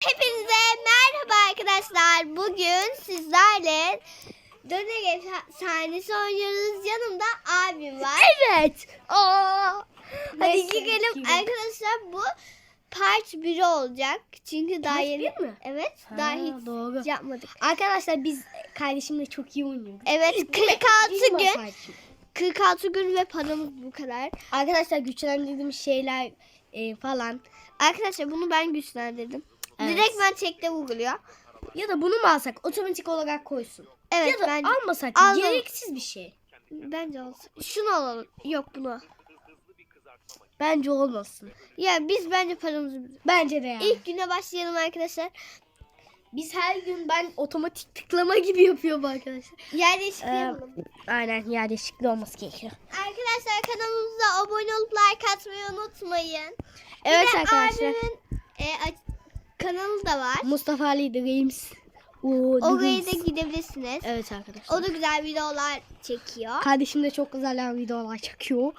Hepinize merhaba arkadaşlar. Bugün sizlerle döner efsanesi oynuyoruz. Yanımda abim var. Evet. Aa. Hadi Neyse, gidelim. arkadaşlar. Bu part 1 olacak. Çünkü daha yeni. mi? Evet. Ha, daha hiç doğru. yapmadık. Arkadaşlar biz kardeşimle çok iyi oynuyoruz. Evet Biz- 46 biz gün. masaj. 46 gün ve paramız bu kadar. Arkadaşlar güçlendirdiğimiz şeyler e, falan. Arkadaşlar bunu ben güçlendirdim. Evet. Direkt ben çekte vurguluyor. Ya da bunu mu alsak otomatik olarak koysun. Evet ya da ben almasak Aldım. gereksiz bir şey. bence olsun. Şunu alalım. Yok bunu. Bence olmasın. Ya biz bence paramızı Bence de yani. İlk güne başlayalım arkadaşlar. Biz her gün ben otomatik tıklama gibi yapıyorum arkadaşlar. Yer değişikliği Ee, yapalım. Aynen yer değişikliği olması gerekiyor. Arkadaşlar kanalımıza abone olup like atmayı unutmayın. Evet Bir de arkadaşlar. abimin e, kanalı da var. Mustafa Ali Dreams. Oo, Oraya Dreams. da gidebilirsiniz. Evet arkadaşlar. O da güzel videolar çekiyor. Kardeşim de çok güzel videolar çekiyor.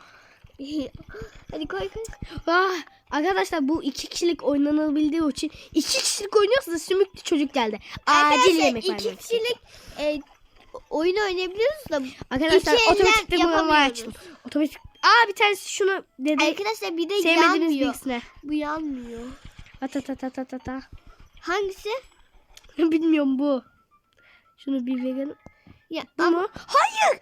Hadi koy koy. Ah, arkadaşlar bu iki kişilik oynanabildiği için iki kişilik oynuyorsa sümüklü çocuk geldi. Acil Arkadaşlar yemek iki vermek. kişilik e, oyun oynayabiliyoruz da Arkadaşlar iki elden otomatik tıklama yapamıyoruz. açtım. Otomatik. Aa bir tanesi şunu dedi. Arkadaşlar bir de Sevmediğimiz yanmıyor. birisine. Bu yanmıyor. Ata ta ta ta ta ta. Hangisi? Bilmiyorum bu. Şunu bir verelim. Ya, Bu ama- mu? Hayır.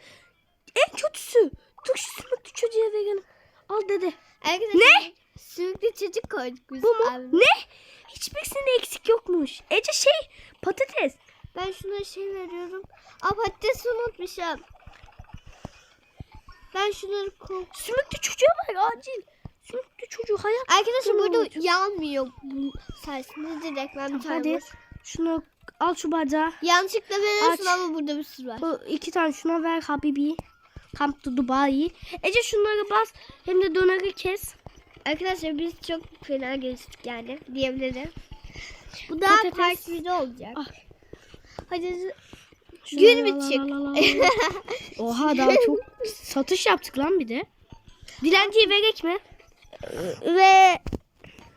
En kötüsü. Dur şu sümüklü çocuğa verelim. Al dedi. Arkadaşlar, Ne? Sümüklü çocuk koyduk biz Bu mu? abime. Ne? Hiçbirisinde eksik yokmuş. Ece şey patates. Ben şuna şey veriyorum. Aa patatesi unutmuşum. Ben şunları koy. Sümüklü çocuğa ver acil. Sümüklü çocuğu hayat. Arkadaşlar Tamam, burada olacak. yanmıyor bu sayesinde direkt ben tane Hadi şunu al şu bardağı. Yanlışlıkla veriyorsun Aç. ama burada bir sürü var. Bu iki tane şuna ver Habibi. Come to Dubai. Ece şunları bas. Hem de döneri kes. Arkadaşlar biz çok fena geliştik yani diyebilirim. Bu da Patates. part 1'de olacak. Ah. Hadi Şunu Gün bitecek. Oha daha çok satış yaptık lan bir de. Dilenciye verek mi? Ve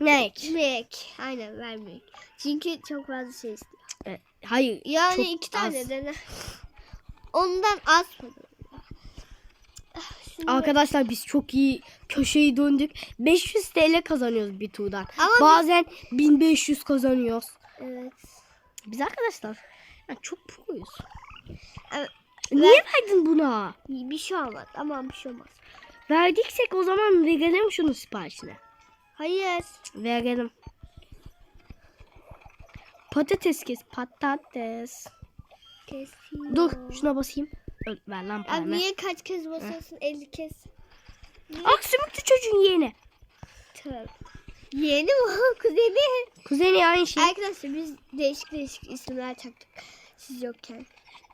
Ne? mek. Aynen vermek. Çünkü çok fazla şey istiyor. E, hayır. Yani çok iki tane az. dene. Ondan az. Ah, Arkadaşlar biz çok iyi köşeyi döndük. 500 TL kazanıyoruz bir turdan. Ama biz- Bazen 1500 kazanıyoruz. Evet. Biz arkadaşlar yani çok proyuz. Evet. Niye verdin buna? Bir şey olmaz. Aman bir şey olmaz. Verdiksek o zaman verelim şunu siparişine. Hayır. Verelim. Patates kes. Patates. Kesiyor. Dur şuna basayım. Öl, ver lan Abi paramı. niye kaç kez basıyorsun? 50 kez. Ak sümüklü çocuğun yeğeni. Tövbe. Yeni mi? Kuzeni. Kuzeni aynı şey. Arkadaşlar biz değişik değişik isimler taktık. Siz yokken.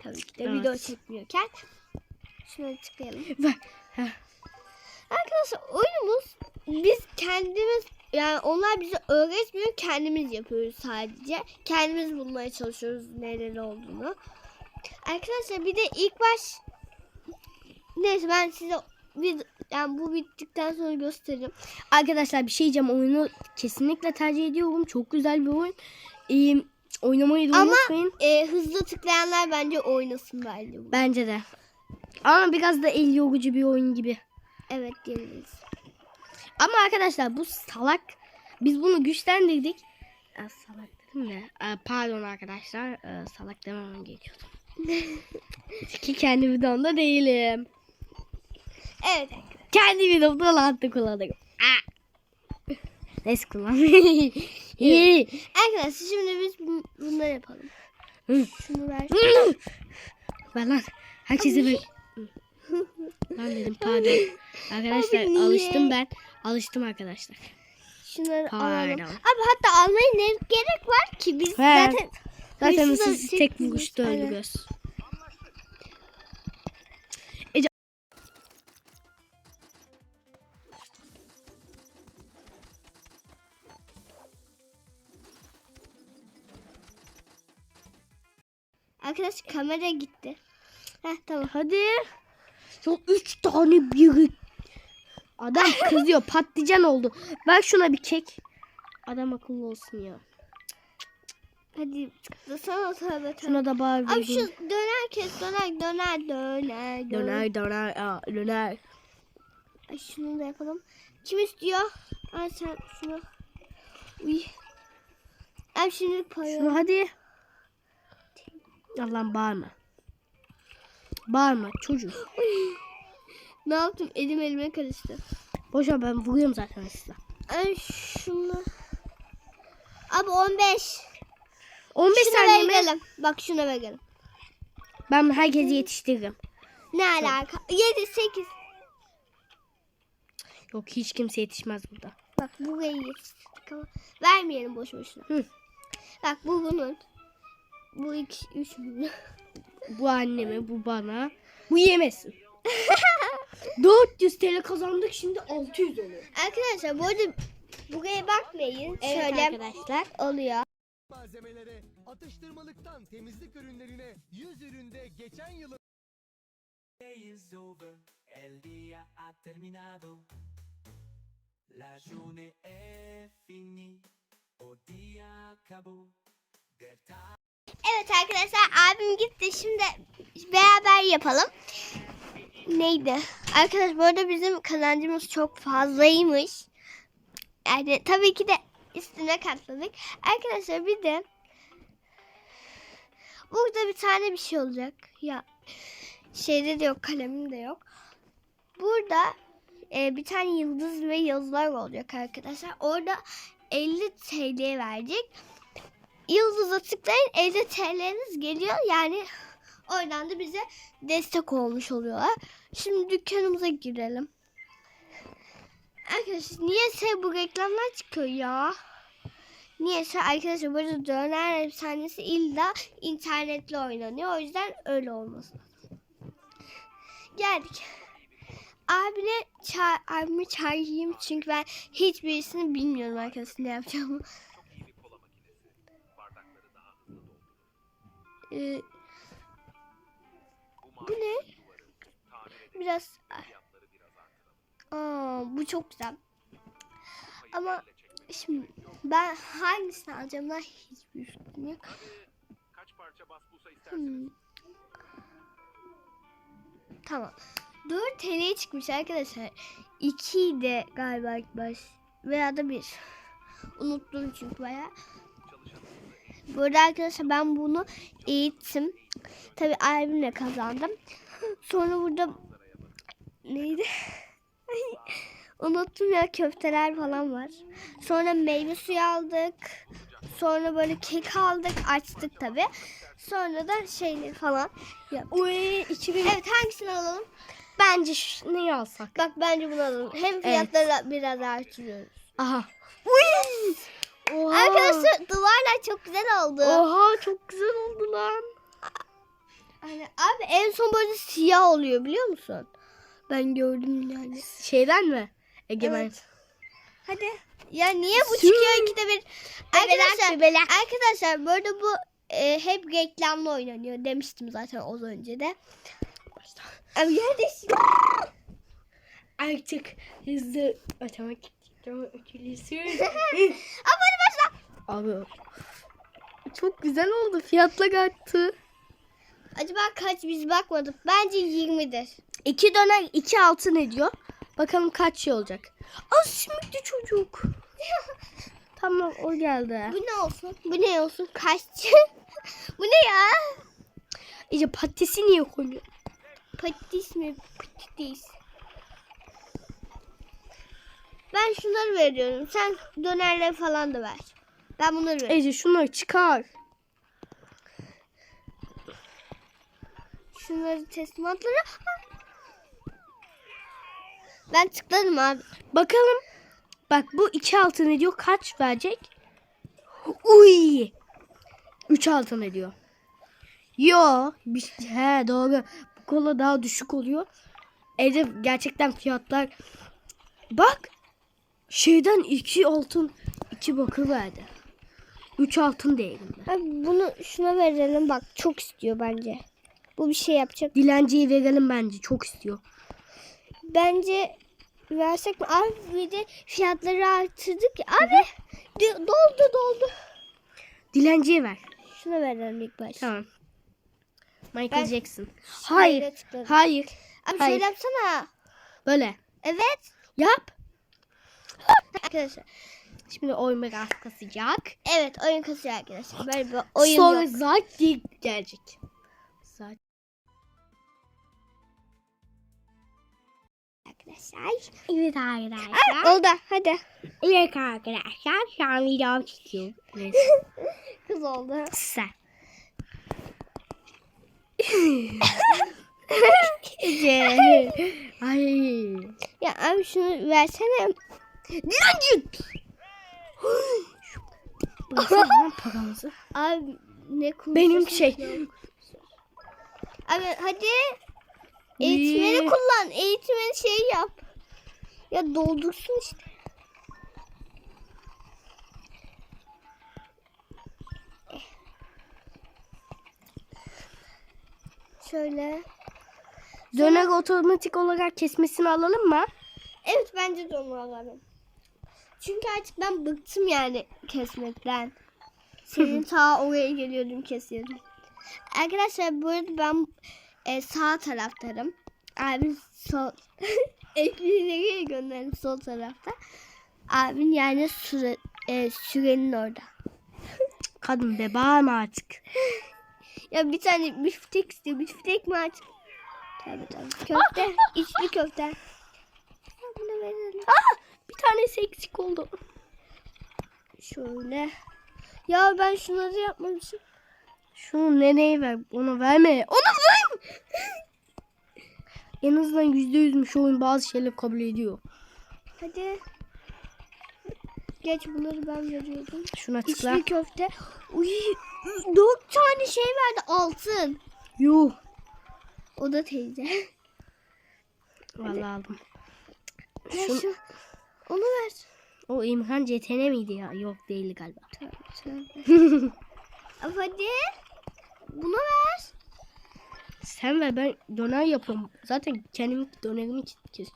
Tabii ki de Evet. video çekmiyorken. Şuna tıklayalım. Ver. Heh. Arkadaşlar oyunumuz biz kendimiz yani onlar bize öğretmiyor kendimiz yapıyoruz sadece. Kendimiz bulmaya çalışıyoruz neler olduğunu. Arkadaşlar bir de ilk baş neyse ben size bir, yani bu bittikten sonra göstereyim. Arkadaşlar bir şey diyeceğim. Oyunu kesinlikle tercih ediyorum. Çok güzel bir oyun. Ee, oynamayı da Ama- unutmayın. Ee, hızlı tıklayanlar bence oynasın bence. Bence de. Ama biraz da el yorucu bir oyun gibi. Evet diyebiliriz. Ama arkadaşlar bu salak. Biz bunu güçlendirdik. Aa, salak dedim de. Aa, pardon arkadaşlar. Aa, salak dememem gerekiyordu. Ki kendi videomda değilim. Evet. Kendi videomda lantı kullanıyorum. Neyse. İyi. Arkadaşlar şimdi biz bun- bunları yapalım. Şunu ver. Ver lan. Herkese ver. Lan dedim pardon. Arkadaşlar Abi niye? alıştım ben. Alıştım arkadaşlar. Şunları Pardon. alalım. Abi hatta almaya ne gerek var ki? Biz Ver. zaten Zaten hırsızla sizi tek çektiğimiz- vuruşta Aynen. öldürüyoruz. Arkadaş kamera gitti. Heh tamam. Hadi. Son üç tane biri. Adam kızıyor. Patlıcan oldu. Ver şuna bir kek. Adam akıllı olsun ya. Hadi tıklasana tövbe tövbe. Şuna da bağır. Abi şu döner kes döner döner döner Döner döner aa, döner. Ay şunu da yapalım. Kim istiyor? Ay sen şunu. Uy. Abi şimdi para. Şunu hadi. Allah'ım bağırma. Bağırma çocuk. Ne yaptım? Elim elime karıştı. Boşa ben vuruyorum zaten size. Ay şunu. Abi 15. 15 Şuna saniye mi? verelim. Bak şuna verelim. Ben herkesi yetiştiririm. Ne alaka? 7 8. Yok hiç kimse yetişmez burada. Bak burayı yetiştirdik ama vermeyelim boş boşuna. Hı. Bak bu bunun. Bu iki, üç bunun. Bu anneme, bu bana. Bu yemesin. 400 TL kazandık şimdi 600 oluyor. Arkadaşlar bu arada buraya bakmayın. Şöyle arkadaşlar. oluyor. malzemelere, atıştırmalıktan temizlik ürünlerine 100 üründe geçen yılın over, el día ha terminado. La journée est finie, o día acabó. Tag Evet arkadaşlar abim gitti. Şimdi beraber yapalım. Neydi? Arkadaşlar bu arada bizim kazancımız çok fazlaymış. Yani tabii ki de üstüne katladık. Arkadaşlar bir de burada bir tane bir şey olacak. Ya şeyde de yok kalemim de yok. Burada e, bir tane yıldız ve yazılar olacak arkadaşlar. Orada 50 TL verecek yıldıza tıklayın 50 TL'niz geliyor. Yani oradan da bize destek olmuş oluyorlar. Şimdi dükkanımıza girelim. Arkadaşlar niyeyse bu reklamlar çıkıyor ya. Niyeyse arkadaşlar burada döner efsanesi illa internetle oynanıyor. O yüzden öyle olması lazım. Geldik. Abine ça abimi çağırayım çünkü ben hiçbirisini bilmiyorum arkadaşlar ne yapacağımı. Ee, bu ne? Biraz Aa, bu çok güzel. Ama şimdi ben hangisini alacağım ben hiçbir fikrim yok. Hmm. Tamam. 4 TL'ye çıkmış arkadaşlar. 2 de galiba baş veya da 1. Unuttum çünkü bayağı. Bu arada arkadaşlar ben bunu eğittim. Tabi abimle kazandım. Sonra burada neydi? Unuttum ya köfteler falan var. Sonra meyve suyu aldık. Sonra böyle kek aldık. Açtık tabi. Sonra da şeyleri falan yaptık. Uy 2000. Evet hangisini alalım? Bence şu, neyi alsak? Bak bence bunu alalım. Hem fiyatları biraz artırıyoruz. Aha. Oha. Arkadaşlar duvarlar çok güzel oldu. Oha çok güzel oldu lan. Hani abi en son böyle siyah oluyor biliyor musun? Ben gördüm yani. Şeyden mi? Egemen. Evet. Hadi. Ya niye bu Sür. çıkıyor ikide bir? Arkadaşlar, bebelek. arkadaşlar böyle bu e, hep reklamla oynanıyor demiştim zaten az önce de. Abi neredesin? Artık hızlı otomatik ütülüsü. Abi hadi başla. Abi çok güzel oldu. Fiyatla arttı. Acaba kaç biz bakmadık. Bence 20'dir. İki döner iki altın ediyor. Bakalım kaç şey olacak. Az simitli çocuk. tamam o geldi. Bu ne olsun? Bu ne olsun? Kaç? bu ne ya? İyice patatesi niye koyuyor? Patates mi? Patates. Ben şunları veriyorum. Sen dönerleri falan da ver. Ben bunları veriyorum. Ece şunları çıkar. Şunları teslimatları. Ben tıkladım abi. Bakalım. Bak bu iki altın ediyor. Kaç verecek? Uy. Üç altın ediyor. Yo. Bir, he doğru. Bu kola daha düşük oluyor. Ece gerçekten fiyatlar. Bak. Şeyden iki altın. iki bakır verdi. Üç altın değerinde. Abi bunu şuna verelim bak çok istiyor bence. Bu bir şey yapacak. Dilenciye verelim bence. Çok istiyor. Bence versek mi? Abi bir de fiyatları arttırdık. ya. Abi doldu doldu. Dilenciye ver. Şunu verelim ilk başta. Tamam. Michael Ben- Jackson. Hayır. Tıkladım. Hayır. Abi Hayır. şöyle yapsana. Böyle. Evet. Yap. Arkadaşlar. Şimdi oyun biraz kasacak. Evet oyun kasıyor arkadaşlar. Böyle bir oyun Sonra yok. zaten gelecek. Zaten. Arkadaşlar. Evet arkadaşlar. Ah, oldu hadi. Evet arkadaşlar. Şu an video çekiyorum. Evet. Kız oldu. Sen. Ay. Ya abi şunu versene. Dilenci. Baksana lan paramızı. Abi ne konuşuyorsun? Benim şey. Abi hadi. Eğitmeni İyi. kullan. Eğitmeni şey yap. Ya doldursun işte. Şöyle. Döner otomatik olarak kesmesini alalım mı? Evet bence de onu alalım. Çünkü artık ben bıktım yani kesmekten. Senin ta oraya geliyordum kesiyordum. Arkadaşlar bu arada ben e, sağ taraftarım. Abim sol. Ekliğine gönderdim sol tarafta. Abim yani süre, e, sürenin orada. Kadın be bağırma artık. Ya bir tane biftek istiyor. Biftek mi aç? Tabii tabii. Köfte. içli köfte. Ya Bunu verelim. Ah, tanesi eksik oldu. Şöyle. Ya ben şunları yapmamışım. Şunu nereye ver? Onu verme. Onu ver. en azından yüzde yüzmüş oyun bazı şeyleri kabul ediyor. Hadi. Geç bunları ben veriyordum. Şuna tıkla. İçli köfte. Uy, dört tane şey verdi altın. Yuh. O da teyze. Vallahi aldım. Şun- şu, onu ver. O İmhan CTN miydi ya? Yok değil galiba. Tövbe. Ama Hadi. Bunu ver. Sen ver ben döner yapıyorum. Zaten kendim dönerimi kes kes.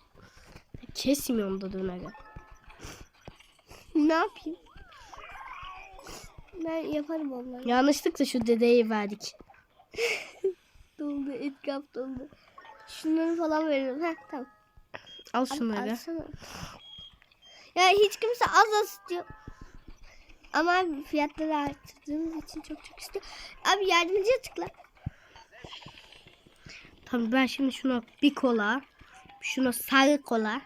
Kesmiyorum da döneri. Ne yapayım? Ben yaparım onları. Yanlışlıkla şu dedeyi verdik. Doldu, et kap doldu. Şunları falan veriyorum. Heh tamam. Al Al- şunları. Ya hiç kimse az az istiyor. Ama fiyatları arttırdığımız için çok çok istiyor. Abi yardımcıya tıkla. Tamam ben şimdi şuna bir kola. Şuna sarı kola.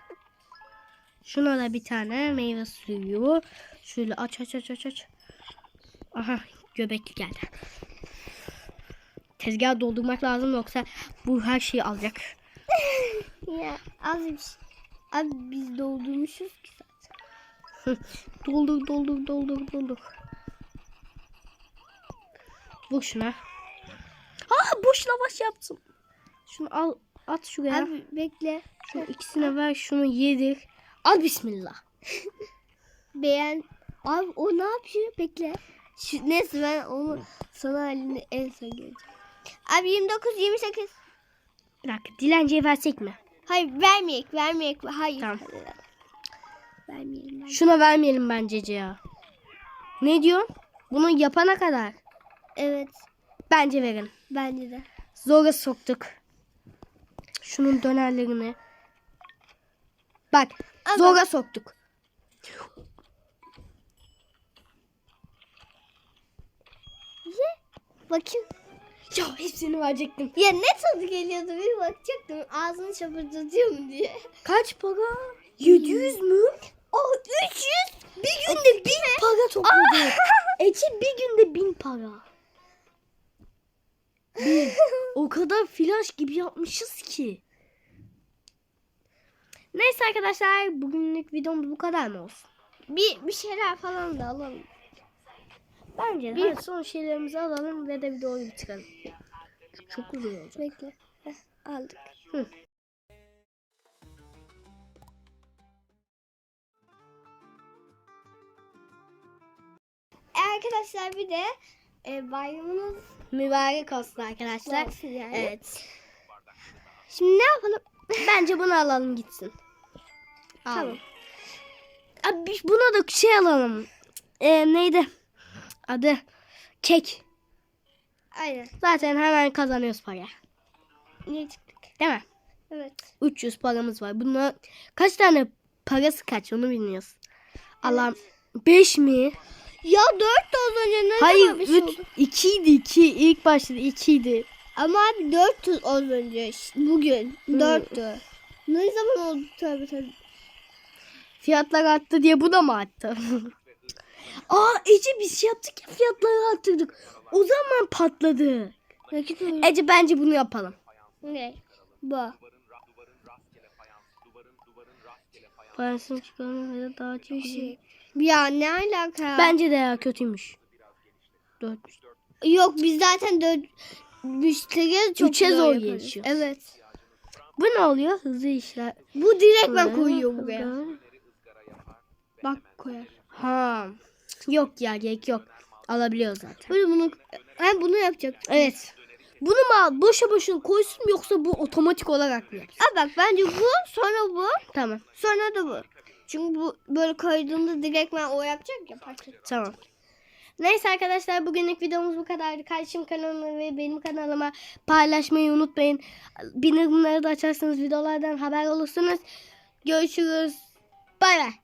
Şuna da bir tane meyve suyu. Şöyle aç aç aç aç aç. Aha göbekli geldi. Tezgah doldurmak lazım yoksa bu her şeyi alacak. Ya az bir şey. Abi biz doldurmuşuz ki. Doldur doldur doldur doldur. Vur şuna. Ah boş lavaş yaptım. Şunu al at şuraya. Abi bekle. Şu ikisine ver şunu yedir. Al bismillah. Beğen. Abi o ne yapıyor? Bekle. Şu, neyse ben onu sana halini en son göreceğim. Abi 29, 28. Bir dakika dilenciye versek mi? Hayır vermeyek, vermeyek. Hayır. Tamam. Vermeyelim. bence. Şuna vermeyelim bence ya. Ne diyor? Bunu yapana kadar. Evet. Bence verin. Bence de. Zora soktuk. Şunun dönerlerini. Bak Al zora soktuk. Bakayım. Ya hepsini verecektim. Ya ne tadı geliyordu bir bakacaktım. Ağzını şapırdatıyor mu diye. Kaç para? 700 mü? Oh 300. Bir günde 1000 para topladı. Ece bir günde 1000 para. Bin. O kadar flash gibi yapmışız ki. Neyse arkadaşlar bugünlük videomuz bu kadar mı olsun? Bir, bir şeyler falan da alalım. Bence Bir- son şeylerimizi alalım ve de videoyu bitirelim. Çok uzun olacak. Bekle. Heh, aldık. Hı. Arkadaşlar bir de e, bayramınız Mübarek olsun arkadaşlar. olsun yani. Evet. Şimdi ne yapalım? Bence bunu alalım gitsin. Al. Tamam. Abi buna da şey alalım. Ee, neydi? Adı. Çek. Aynen. Zaten hemen kazanıyoruz para. Ne çıktık? Değil mi? Evet. 300 paramız var. Bunlar kaç tane parası kaç onu bilmiyoruz. Allah'ım 5 mi? Ya dört de az önce ne Hayır zaman bir şey 3 oldu? 2 idi 2 ilk başta 2 idi. Ama abi dört de az önce. Bugün. Dörttü. Ne zaman oldu tabii tabii. Fiyatlar arttı diye bu da mı arttı? Aa Ece biz şey yaptık ya fiyatları arttırdık. O zaman patladı. Nakit. Ece bence bunu yapalım. Ne? Bu. Parasını çıkarma ya da daha çok şey. Ya ne alaka? Bence de ya kötüymüş. 4 Yok biz zaten dört müşteriye çok Üçe zor zor yaparız. geçiyor. Evet. Bu ne oluyor? Hızlı işler. Bu direkt ben koyuyor buraya. Bak koyar. Ha. Yok ya gerek yok. Alabiliyoruz zaten. Böyle bunu ben bunu yapacak. Evet. Bunu mu? Boşa boşuna koysun yoksa bu otomatik olarak mı? Aa bak bence bu sonra bu Tamam. sonra da bu. Çünkü bu böyle koyduğunda direkt ben o yapacak ya parça. Tamam. Neyse arkadaşlar bugünlük videomuz bu kadardı. Kardeşim kanalıma ve benim kanalıma paylaşmayı unutmayın. Bildirimleri de açarsanız videolardan haber olursunuz. Görüşürüz. Bay bay.